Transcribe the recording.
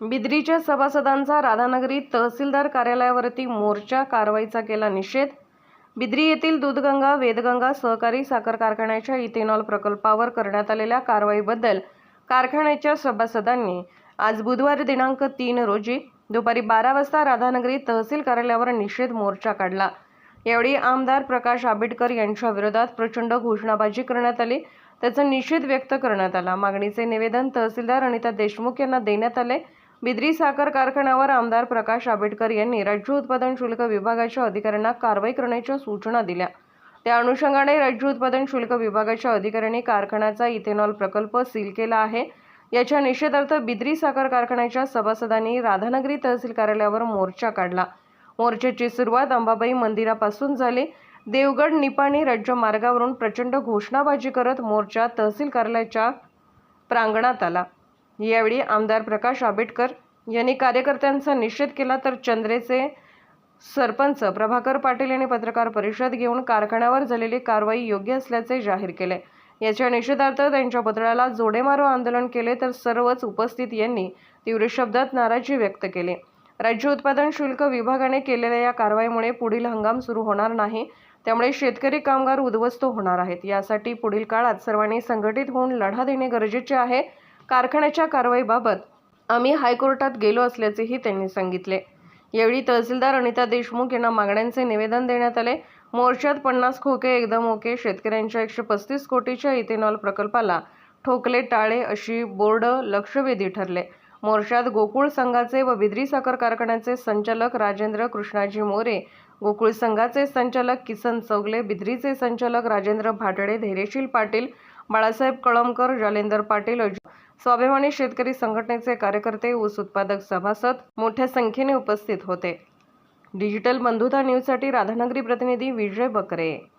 बिद्रीच्या सभासदांचा राधानगरी तहसीलदार कार्यालयावरती मोर्चा कारवाईचा केला निषेध. बिद्री येथील दूधगंगा वेदगंगा सहकारी साखर कारखान्याच्या इथेनॉल प्रकल्पावर करण्यात आलेल्या कारवाईबद्दल कारखान्याच्या सभासदांनी आज बुधवार दिनांक तीन रोजी दुपारी बारा वाजता राधानगरी तहसील कार्यालयावर निषेध मोर्चा काढला. यावेळी आमदार प्रकाश आंबेडकर यांच्या विरोधात प्रचंड घोषणाबाजी करण्यात आली. त्याचा निषेध व्यक्त करण्यात आला. मागणीचे निवेदन तहसीलदार अनिता देशमुख यांना देण्यात आले. बिद्री साखर कारखान्यावर आमदार प्रकाश आंबेडकर यांनी राज्य उत्पादन शुल्क विभागाच्या अधिकाऱ्यांना कारवाई करण्याच्या सूचना दिल्या. त्या अनुषंगाने राज्य उत्पादन शुल्क विभागाच्या अधिकाऱ्यांनी कारखान्याचा इथेनॉल प्रकल्प सील केला आहे. याच्या निषेधार्थ बिद्री साखर कारखान्याच्या सभासदांनी राधानगरी तहसील कार्यालयावर मोर्चा काढला. मोर्चाची सुरुवात अंबाबाई मंदिरापासून झाली. देवगड निपाणी राज्य मार्गावरून प्रचंड घोषणाबाजी करत मोर्चा तहसील कार्यालयाच्या प्रांगणात आला. यावेळी आमदार प्रकाश आंबेडकर यांनी कार्यकर्त्यांचा निषेध केला तर चंद्रेचे सरपंच प्रभाकर पाटील यांनी पत्रकार परिषद घेऊन कारखान्यावर झालेली कारवाई योग्य असल्याचे जाहीर केले. याच्या निषेधार्थ त्यांच्या पुतळ्याला जोडेमारो आंदोलन केले तर सर्वच उपस्थित यांनी तीव्र शब्दात नाराजी व्यक्त केली. राज्य उत्पादन शुल्क विभागाने केलेल्या या कारवाईमुळे पुढील हंगाम सुरू होणार नाही त्यामुळे शेतकरी कामगार उद्ध्वस्त होणार आहेत. यासाठी पुढील काळात सर्वांनी संघटित होऊन लढा देणे गरजेचे आहे. कारखान्याच्या कारवाईबाबत आम्ही हायकोर्टात गेलो असल्याचेही त्यांनी सांगितले. यावेळी तहसीलदार अनिता देशमुख यांना मागण्यांचे निवेदन देण्यात आले. मोर्चात पन्नास खोके एकदम ओके शेतकऱ्यांच्या एकशे पस्तीस कोटीच्या इथेनॉल प्रकल्पाला ठोकले टाळे अशी बोर्ड लक्षवेधी ठरले. मोर्चात गोकुळ संघाचे व बिद्री साखर कारखान्याचे संचालक राजेंद्र कृष्णाजी मोरे गोकुळ संघाचे संचालक किसन चौगले बिद्रीचे संचालक राजेंद्र भाटडे धैर्यशील पाटील बाळासाहेब कळमकर जालेंदर पाटील स्वाभिमानी शेतकरी संघटनेचे कार्यकर्ते ऊस उत्पादक सभासद मोठ्या संख्येने उपस्थित होते. डिजिटल बंधुता न्यूजसाठी राधानगरी प्रतिनिधी विजय बकरे.